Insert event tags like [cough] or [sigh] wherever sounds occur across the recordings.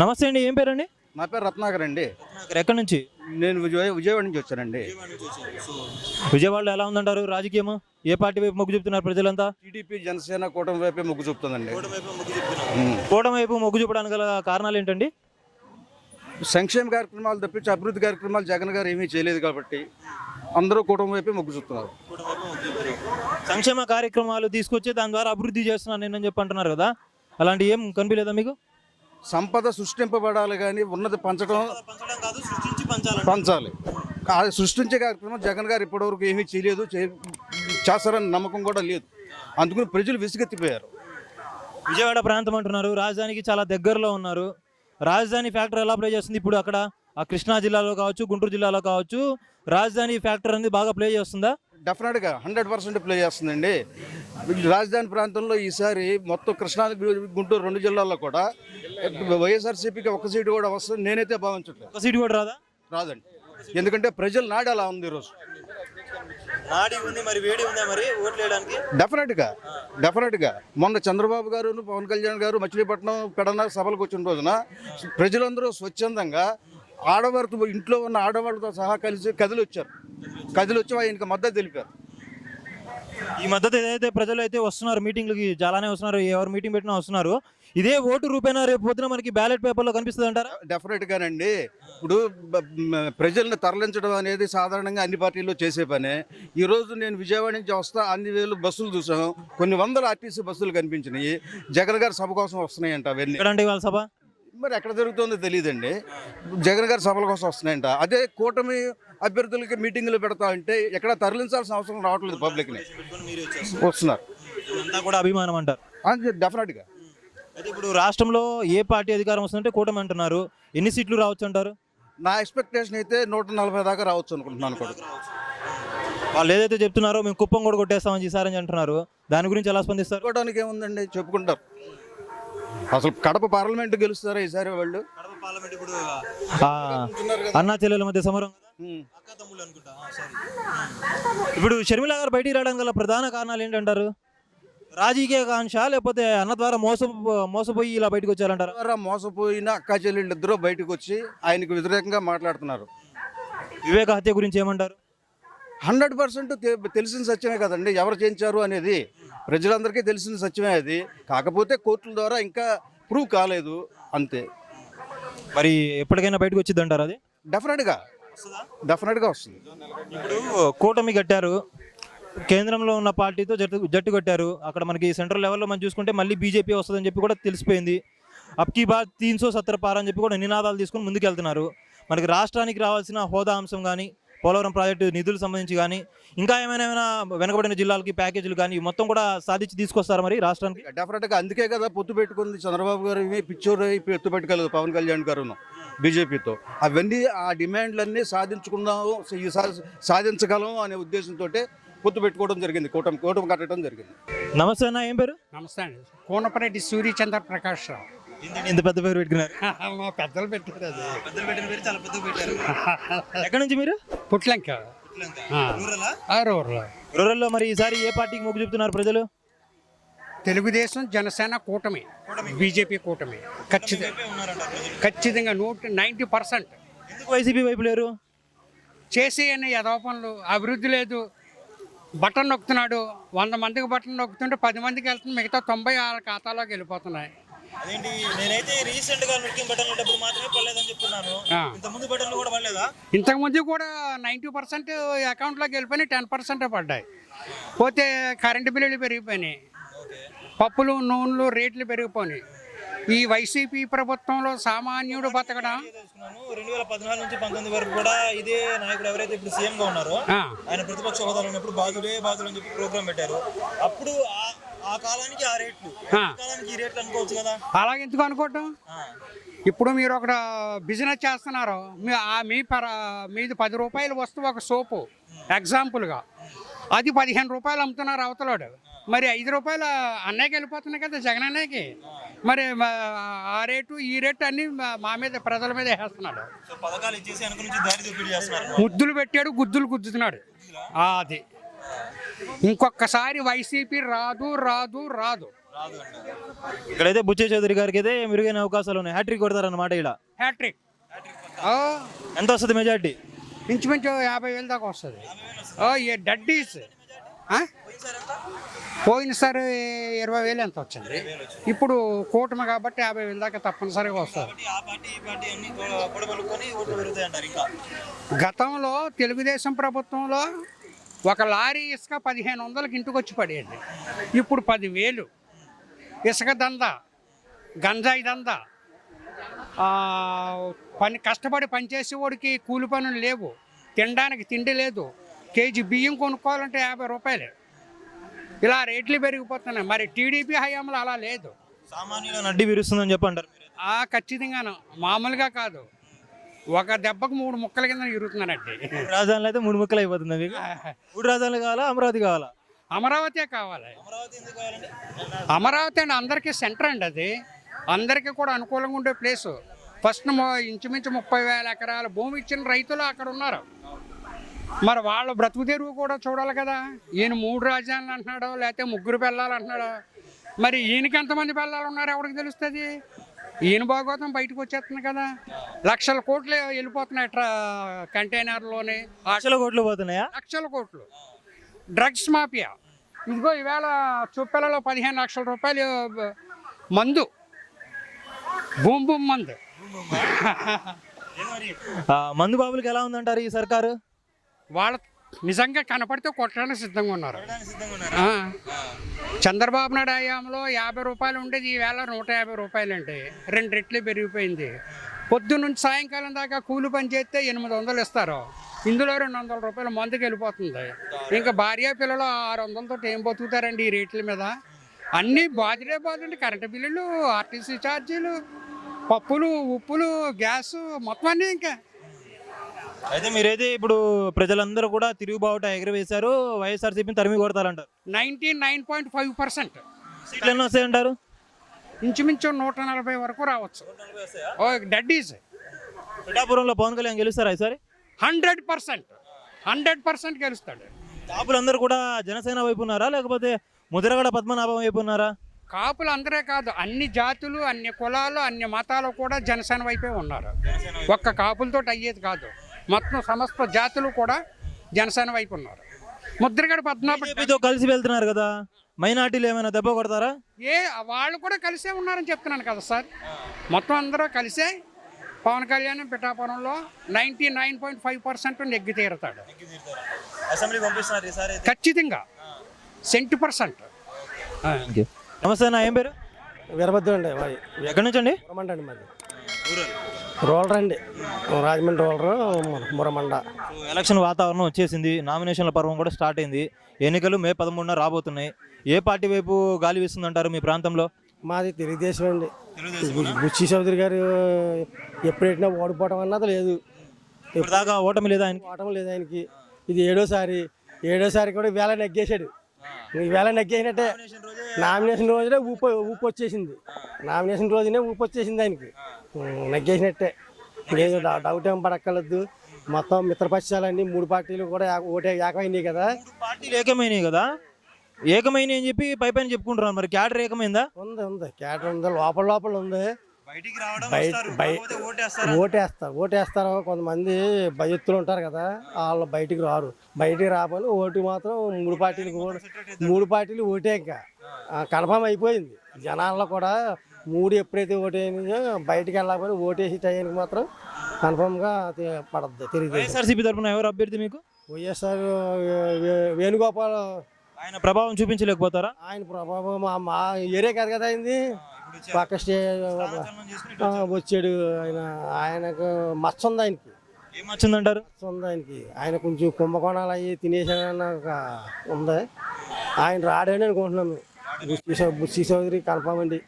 నమస్తే అండి ఏం పేరండి? నా పేరు రత్నాకర్ అండి. ఎక్కడి నుంచి? నేను విజయ విజయవాడ నుంచి వచ్చానండి. విజయవాడలో ఎలా ఉందంటారు రాజకీయం ఏ పార్టీ వైపు మొగ్గు చూపుతున్నారు ప్రజలంతా? టీడీపీ జనసేన కూటమి వైపే మొగ్గు చూపుతుందండి. కూటమి వైపు మొగ్గు చూపడానికి గల కారణాలు ఏంటండి? సంక్షేమ కార్యక్రమాలు తప్పించి అభివృద్ధి కార్యక్రమాలు జగన్ గారు ఏమీ చేయలేదు కాబట్టి అందరూ కూటమి వైపే మొగ్గు చూపుతున్నారు. సంక్షేమ కార్యక్రమాలు తీసుకొచ్చి దాని ద్వారా అభివృద్ధి చేస్తున్నాను నేను చెప్పి అంటున్నారు కదా. అలాంటి ఏం కనిపించలేదా మీకు? సంపద సృష్టింపబడాలి కానీ ఉన్నది పంచడం పంచాలి. ఆ సృష్టించే కార్యక్రమం జగన్ గారు ఇప్పటివరకు ఏమీ చేయలేదు చేస్తారని నమ్మకం కూడా లేదు. అందుకని ప్రజలు విసుగెత్తిపోయారు. విజయవాడ ప్రాంతం అంటున్నారు. రాజధానికి చాలా దగ్గరలో ఉన్నారు. రాజధాని ఫ్యాక్టరీ ఎలా ప్లే చేస్తుంది? ఇప్పుడు అక్కడ ఆ కృష్ణా జిల్లాలో కావచ్చు గుంటూరు జిల్లాలో కావచ్చు రాజధాని ఫ్యాక్టరీ అనేది బాగా ప్లే చేస్తుందా? డెఫినెట్గా హండ్రెడ్ పర్సెంట్ ప్లే చేస్తుందండి. రాజధాని ప్రాంతంలో ఈసారి మొత్తం కృష్ణా గుంటూరు రెండు జిల్లాల్లో కూడా వైఎస్ఆర్సీపీకి ఒక సీటు కూడా వస్తుంది. నేనైతే భావించట్లేదు. ఒక సీటు కూడా రాదా? రాదండి. ఎందుకంటే ప్రజల నాడు అలా ఉంది ఈరోజు. నాడి ఉంది మరి వేడి ఉందా మరి ఓట్లు వేయడానికి? డెఫినెట్గా డెఫినెట్గా. మొన్న చంద్రబాబు గారు పవన్ కళ్యాణ్ గారు మచిలీపట్నం పెడన సభలకు వచ్చిన రోజున ప్రజలందరూ స్వచ్ఛందంగా ఆడవారితో ఇంట్లో ఉన్న ఆడవాళ్ళతో సహా కలిసి కదిలి వచ్చారు కదిలి వచ్చి ఆయనకి మద్దతు తెలిపారు. ఈ మద్దతు ఏదైతే ప్రజలు అయితే వస్తున్నారు మీటింగ్లకి చాలానే వస్తున్నారు ఎవరు మీటింగ్ పెట్టినా వస్తున్నారు ఇదే ఓటు రూపేణా రేపు పొద్దున మనకి బ్యాలెట్ పేపర్లో కనిపిస్తుంది అంటారా? డెఫినెట్గానండి ఇప్పుడు బ- మ- ప్రజల్ని తరలించడం అనేది సాధారణంగా అన్ని పార్టీల్లో చేసే పనే. ఈరోజు నేను విజయవాడ నుంచి వస్తా అన్ని వేలు బస్సులు చూసాం. కొన్ని వందల ఆర్టీసీ బస్సులు కనిపించినాయి. జగన్ గారి సభ కోసం వస్తున్నాయంట అవన్నీ. ఎక్కడంటే వాళ్ళ సభ? మరి ఎక్కడ జరుగుతుందో తెలియదండి. జగన్ గారి సభల కోసం వస్తున్నాయంట. అదే కూటమి అభ్యర్థులకి మీటింగులు పెడతా అంటే ఎక్కడ తరలించాల్సిన అవసరం రావట్లేదు పబ్లిక్ని. వస్తున్నారు. అంతా కూడా అభిమానం అంటారు. డెఫినెట్గా. అయితే ఇప్పుడు రాష్ట్రంలో ఏ పార్టీ అధికారం వస్తుందంటే కూటమి అంటున్నారు. ఎన్ని సీట్లు రావచ్చు అంటారు? నా ఎక్స్పెక్టేషన్ అయితే నూట నలభై దాకా రావచ్చు అనుకుంటున్నాను కూడా. వాళ్ళు ఏదైతే చెప్తున్నారో మేము కుప్పం కూడా కొట్టేస్తామని ఈసారి అంటున్నారు. దాని గురించి ఎలా స్పందిస్తారు? చెప్పుకోవడానికి ఏముందండి? చెప్పుకుంటారు. అసలు కడప పార్లమెంట్ గెలుస్తారా ఈసారి వాళ్ళు? అన్నా చెల్లెల మధ్య సమరం. ఇప్పుడు షర్మిల గారు బయటికి రావడానికి గల ప్రధాన కారణాలు ఏంటంటారు? రాజకీయ కాంక్ష లేకపోతే అన్న ద్వారా మోస మోసపోయి ఇలా బయటకు వచ్చారంటారా? ద్వారా మోసపోయిన అక్కా చెల్లెళ్ళు ఇద్దరు బయటకు వచ్చి ఆయనకు వ్యతిరేకంగా మాట్లాడుతున్నారు. వివేక హత్య గురించి ఏమంటారు? హండ్రెడ్ పర్సెంట్ తెలిసిన సత్యమే కదండి. ఎవరు చేయించారు అనేది ప్రజలందరికీ తెలిసిన సత్యమే అది. కాకపోతే కోర్టుల ద్వారా ఇంకా ప్రూవ్ కాలేదు. అంతే. మరి ఎప్పటికైనా బయటకు వచ్చింది అంటారు అది? డెఫినెట్గా. డెఫినెట్గా వస్తుంది. ఇప్పుడు కూటమి కట్టారు. కేంద్రంలో ఉన్న పార్టీతో జట్టు జట్టు కట్టారు. అక్కడ మనకి సెంట్రల్ లెవెల్లో మనం చూసుకుంటే మళ్ళీ బీజేపీ వస్తుందని చెప్పి కూడా తెలిసిపోయింది. అప్కి బాద్ తీన్ సో సత్తర్ పార్ అని చెప్పి కూడా నినాదాలు తీసుకొని ముందుకెళ్తున్నారు. మనకి రాష్ట్రానికి రావాల్సిన హోదా అంశం కానీ పోలవరం ప్రాజెక్టు నిధులు సంబంధించి కానీ ఇంకా ఏమైనా ఏమైనా వెనకబడిన జిల్లాలకి ప్యాకేజీలు కానీ మొత్తం కూడా సాధించి తీసుకొస్తారు మరి రాష్ట్రానికి? డెఫినెట్గా అందుకే కదా పొత్తు పెట్టుకుంది చంద్రబాబు గారు పిచ్చోరు పొత్తు పెట్టుకోలేదు పవన్ కళ్యాణ్ గారు బీజేపీతో. అవన్నీ ఆ డిమాండ్లన్నీ సాధించుకుందాము ఈ సా- సాధించగలం అనే ఉద్దేశంతో పొత్తు పెట్టుకోవడం జరిగింది కూటమి కూటమి కట్టడం జరిగింది. నమస్తే అన్న ఏం పేరు? నమస్తే అండి. కోనపరెడ్డి సూర్యచంద్ర ప్రకాష్ రావు. ఇంత పెద్ద పేరు పెట్టుకున్నారు? [laughs] మా పెద్దలు పెట్టారు అది. ఎక్కడి నుంచి మీరు? పుట్లంక. ఆరూరు రూరల్లో మరి ఈసారి ఏ పార్టీకి మొగ్గు చూపుతున్నారు ప్రజలు? తెలుగుదేశం జనసేన కూటమి బీజేపీ కూటమి. ఖచ్చితంగా ఖచ్చితంగా నూట నైంటీ పర్సెంట్. ఎందుకు వైసీపీ వైపు లేరు? చేసే అనే యథవ పనులు అభివృద్ధి లేదు. బటన్ నొక్కుతున్నాడు. వంద మందికి బటన్ నొక్కుతుంటే పది మందికి వెళ్తుంది. మిగతా తొంభై ఆరు ఖాతాలోకి వెళ్ళిపోతున్నాయి. అదేంటి నేనైతే రీసెంట్గా నృత్యం బటన్లు డబ్బులు మాత్రమే పడలేదని చెప్తున్నాను ఆ. ఇంత ముందు బటన్లు కూడా పడలేదా? ఇంతకుముందు కూడా నైంటీ పర్సెంట్ అకౌంట్లోకి వెళ్ళిపోయినాయి టెన్ పర్సెంటే పడ్డాయి. పోతే కరెంటు బిల్లులు పెరిగిపోయినాయి. పప్పులు నూనెలు రేట్లు పెరిగిపోయినాయి. ఈ వైసీపీ ప్రభుత్వంలో సామాన్యుడు బతకడం? రెండు వేల పద్నాలుగు నుంచి పంతొమ్మిది వరకు కూడా ఇదే నాయకుడు ఎవరైతే ఇప్పుడు సీఎం గా ఉన్నారో ఆయన ప్రతిపక్ష హోదాలో ఉన్నప్పుడు బాధులే బాధులు అని చెప్పి ప్రోగ్రామ్ పెట్టారు. అప్పుడు ఆ- కాలానికి ఆ రేట్లు. కాలానికి ఈ రేట్లు అనుకోవచ్చు కదా. అలాగెందుకు అనుకోవటం? ఇప్పుడు మీరు ఒక బిజినెస్ చేస్తున్నారు మీ పర మీది పది రూపాయలు వస్తువు ఒక సోపు ఎగ్జాంపుల్గా. అది పదిహేను రూపాయలు అమ్ముతున్నారు అవతలాడు. మరి ఐదు రూపాయలు అన్నయ్యకి వెళ్ళిపోతున్నాయి కదా జగన్ అన్నయ్యకి. మరి ఆ రేటు ఈ రేటు అన్ని మా- మీద ప్రజల మీద వేస్తున్నాడు. ముద్దులు పెట్టాడు గుద్దులు గుద్దుతున్నాడు. అది. ఇంకొకసారి వైసీపీ రాదు రాదు రాదు. ఇక్కడైతే బుచ్చే చౌదరి గారికి అయితే మెరుగైన అవకాశాలు ఉన్నాయి. హ్యాట్రిక్ కొడతారన్నమాట ఇక్కడ హ్యాట్రిక్. ఎంత వస్తుంది మెజార్టీ? ఇంచుమించు యాభై వేలు దాకా వస్తుంది. డడ్డీస్? పోయినసారి ఇరవై వేలు ఎంత వచ్చింది? ఇప్పుడు కూటమి కాబట్టి యాభై వేలు దాకా తప్పనిసరిగా వస్తుంది. గతంలో తెలుగుదేశం ప్రభుత్వంలో ఒక లారీ ఇసుక పదిహేను వందలకి ఇంటికి వచ్చి పడేది ఇప్పుడు పదివేలు. ఇసుక దంద గంజాయి దంద పని కష్టపడి పనిచేసేవాడికి కూలి పనులు లేవు. తినడానికి తిండి లేదు. కేజీ బియ్యం కొనుక్కోవాలంటే యాభై రూపాయలు. ఇలా రేట్లు పెరిగిపోతున్నాయి. మరి టీడీపీ హయాంలో అలా లేదు. సామాన్యుల నడ్డి విరుస్తుందని చెప్పి అంటారు మీరు. ఆ ఖచ్చితంగాను. మామూలుగా కాదు. ఒక దెబ్బకు మూడు ముక్కల కింద ఇరుగుతున్నానండి రాజధానులు అయితే మూడు ముక్కలు అయిపోతుంది మీకు. మూడు రాజధానులు కావాలా అమరావతి కావాలా? అమరావతి కావాలి. అమరావతి అండి అందరికీ సెంటర్ అండి అది. అందరికీ కూడా అనుకూలంగా ఉండే ప్లేసు. ఫస్ట్ ఇంచుమించు ముప్పై వేల ఎకరాల భూమి ఇచ్చిన రైతులు అక్కడ ఉన్నారు. మరి వాళ్ళ బ్రతుకు తెరువు కూడా చూడాలి కదా. ఈయన మూడు రాజ్యాలు అంటున్నాడో లేకపోతే ముగ్గురు పిల్లలు అంటున్నాడో. మరి ఈయనకి ఎంతమంది పిల్లలు ఉన్నారు ఎవరికి తెలుస్తుంది? ఈయన భాగవతం బయటకు వచ్చేస్తుంది కదా. లక్షల కోట్లు వెళ్ళిపోతున్నాయి ట్రా కంటైనర్లోనే. లక్షల కోట్లు పోతున్నాయా? లక్షల కోట్లు. Drugs mafia. ఇదిగో ఈవేళ చుప్పెలలో పదిహేను లక్షల రూపాయలు మందు. బూమ్ బూమ్ మందు. మందు బాబులకి ఎలా ఉందంటారు ఈ సర్కారు? వాళ్ళ నిజంగా కనపడితే కొట్టడానికి సిద్ధంగా ఉన్నారు. చంద్రబాబు నాయుడు హయాంలో యాభై రూపాయలు ఉండేది ఈవేళ నూట యాభై రూపాయలు అంటే రెండు రెట్లు పెరిగిపోయింది. పొద్దు నుంచి సాయంకాలం దాకా కూలి పని చేస్తే ఎనిమిది వందలు ఇస్తారు. ఇందులో రెండు వందల రూపాయలు మందుకి వెళ్ళిపోతుంది. ఇంకా భార్య పిల్లలు ఆరు వందలతో ఏం బతుకుతారండి ఈ రేట్ల మీద? అన్నీ బాధలే బాధండి కరెంటు బిల్లులు ఆర్టీసీ ఛార్జీలు పప్పులు ఉప్పులు గ్యాస్ మొత్తం అన్నీ ఇంకా. అయితే మీరైతే ఇప్పుడు ప్రజలందరూ కూడా తిరుగుబావుట ఎగరవేశారు వైఎస్ఆర్సీపీని తరిమి కొడతారంటారు. Ninety nine point five percent. సీట్లు ఎన్ని వస్తాయంటారు? ఇంచుమించు నూట నలభై వరకు రావచ్చు. ఓ డడ్డీస్ పిఠాపురంలో పవన్ కళ్యాణ్ గెలుస్తారా ఈసారి? Hundred percent. హండ్రెడ్ పర్సెంట్ గెలుస్తాడు. కాపులందరూ కూడా జనసేన వైపు ఉన్నారా లేకపోతే ముద్రగడ పద్మనాభం వైపు ఉన్నారా? కాపులు అందరే కాదు అన్ని జాతులు అన్ని కులాలు అన్ని మతాలు కూడా జనసేన వైపే ఉన్నారు. ఒక్క కాపులతో అయ్యేది కాదు. మొత్తం సమస్త జాతులు కూడా జనసేన వైపు ఉన్నారు. ముద్రగడ పద్మనాభ బీజేపీతో కలిసి వెళ్తున్నారు కదా? మైనార్టీలు ఏమైనా దెబ్బ కొడతారా? ఏ వాళ్ళు కూడా కలిసే ఉన్నారని చెప్తున్నాను కదా సార్. మొత్తం అందరూ కలిసే పవన్ కళ్యాణ్ పిఠాపురంలో ninety nine point five percent నెగ్గి తీరుతాడు. ఖచ్చితంగా. Cent percent. నమస్తే అన్న ఏం పేరు? వీరభద్రం అండి మాది. ఎక్కడి నుంచి అండి? అండి మాది. రోలర్ అండి. రాజమండ్రి రోలర్ మురమండ. ఎలక్షన్ వాతావరణం వచ్చేసింది. నామినేషన్ల పర్వం కూడా స్టార్ట్ అయింది. ఎన్నికలు మే పదమూడున రాబోతున్నాయి. ఏ పార్టీ వైపు గాలి వీస్తుందంటారు మీ ప్రాంతంలో? మాది తెలుగుదేశం అండి. బుచ్చి చౌదరి గారు ఎప్పుడెట్టినా ఓడిపోవడం అన్నది లేదు. దాకా ఓటమి లేదా ఆయనకి? ఓటం లేదు ఆయనకి. ఇది ఏడోసారి. ఏడోసారి కూడా వేళ నెగ్గేశాడు. వేళ నెగ్గేసినట్టే నామినేషన్ రోజునే ఊపు ఊపు వచ్చేసింది నామినేషన్ రోజునే ఊపు వచ్చేసింది ఆయనకి నెగ్గేసినట్టే. డౌ- డౌట్ ఏం పడక్కర్లేదు. మొత్తం మిత్రపక్షాలన్నీ మూడు పార్టీలు కూడా ఓటే ఏకమైనాయి కదా. పార్టీలు ఏకమైనవి కదా? ఏకమైనవి అని చెప్పి పై పైన చెప్పుకుంటున్నారు మరి. క్యాడర్ ఏకమైందా? ఉంది ఉంది. క్యాటర్ ఉంది. లోపల లోపల ఉంది. బయటికి రావడం ఓటేస్తారు. ఓటేస్తారు. కొంతమంది భయత్తులు ఉంటారు కదా. వాళ్ళు బయటికి రారు. బయటికి రాబోని ఓటు మాత్రం మూడు పార్టీలకు ఓటు మూడు పార్టీలు ఓటే ఇంకా. కన్ఫర్మ్ అయిపోయింది. జనాల్లో కూడా మూడు ఎప్పుడైతే ఓటేయో బయటికి వెళ్ళకపోతే ఓటేసి టైంకి మాత్రం కన్ఫర్మ్గా పడద్ది తెలియదు వైఎస్ఆర్సీపీ తరఫున ఎవరు అభ్యర్థి మీకు? వైఎస్ఆర్ వేణుగోపాల్. ఆయన ప్రభావం చూపించలేకపోతారా? ఆయన ప్రభావం మా ఏరియా కాదు కదా అయింది పక్క స్టే వచ్చాడు ఆయన ఆయనకు మచ్చ ఉంది ఆయనకి. ఏం మచ్చ ఉంది ఆయనకి. ఆయన కొంచెం కుంభకోణాలు అయ్యి తినేసాడన్న ఉంది. ఆయన రాడని అనుకుంటున్నాము బుచ్చి చౌదరి కన్ఫామ్ అండి.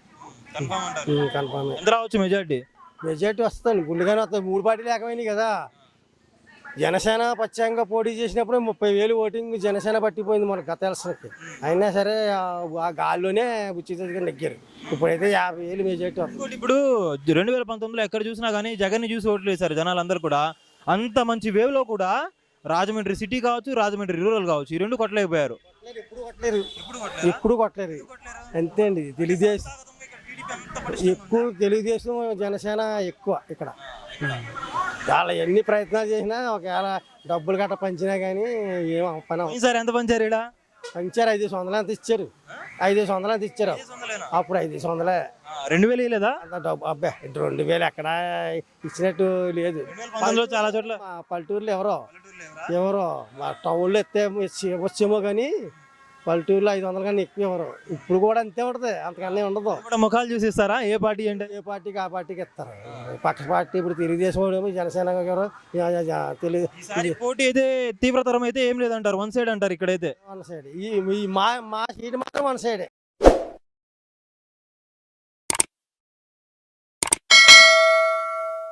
కన్ఫామ్ ఎంత రావచ్చు మెజార్టీ? మెజార్టీ వస్తుంది గుండెగానే వస్తుంది మూడు పార్టీలు ఏకమైనాయి కదా. జనసేన పచ్చంగా పోటీ చేసినప్పుడు ముప్పై వేలు ఓటింగ్ జనసేన పట్టిపోయింది మన గత ఎలక్షన్కి. అయినా సరే ఆ- గాల్లోనే గారు నెగ్గారు. ఇప్పుడైతే యాభై వేలు మెజార్టీ వస్తుంది. ఇప్పుడు రెండు వేల పంతొమ్మిదిలో ఎక్కడ చూసినా కానీ జగన్ని చూసి ఓట్లు వేశారు జనాలందరూ కూడా. అంత మంచి వేవ్లో కూడా రాజమండ్రి సిటీ కావచ్చు రాజమండ్రి రూరల్ కావచ్చు ఈ రెండు కొట్టలేకపోయారు. ఎప్పుడు కొట్టలేరు ఎప్పుడు కొట్టలేరు? అంతే అండి. తెలుగుదేశం. ఎక్కువ తెలుగుదేశం జనసేన ఎక్కువ ఇక్కడ. వాళ్ళు ఎన్ని ప్రయత్నాలు చేసినా ఒకవేళ డబ్బులు గట్ట పంచినా కానీ ఏం పని అవ్వదు. ఈసారి ఎంత పంచారు ఇక్కడ పంచారు ఐదు వందలు అంత ఇచ్చారు. ఐదు వందలు అంత ఇచ్చారు. అప్పుడు ఐదు వందలే. రెండు వేలు వేయలేదా అంత డబ్బు అబ్బా రెండు వేలు ఎక్కడ ఇచ్చినట్టు లేదు. పంతొమ్మిదిలో చాలా చోట్ల. మా పల్లెటూరులో ఎవరో? ఎవరో? మా టౌన్లో ఎత్తే వచ్చేమో కానీ పల్లెటూరులో ఐదు వందలు కానీ ఎక్కువ ఎవరు? ఇప్పుడు కూడా అంతే ఉంటుంది అంతకన్నా ఉండదు. ఇప్పుడు ముఖాలు చూసి ఇస్తారా? ఏ పార్టీ అంటే? ఏ పార్టీకి ఆ పార్టీకి ఇస్తారు. పక్ష పార్టీ ఇప్పుడు తెలుగుదేశం వాడేమో జనసేన తెలుగు పోటీ అయితే తీవ్రతరం అయితే ఏం లేదంటారు? వన్ సైడ్ అంటారు ఇక్కడైతే. One side. ఈ ఈ మా మా సీట్ మాత్రం వన్ సైడే.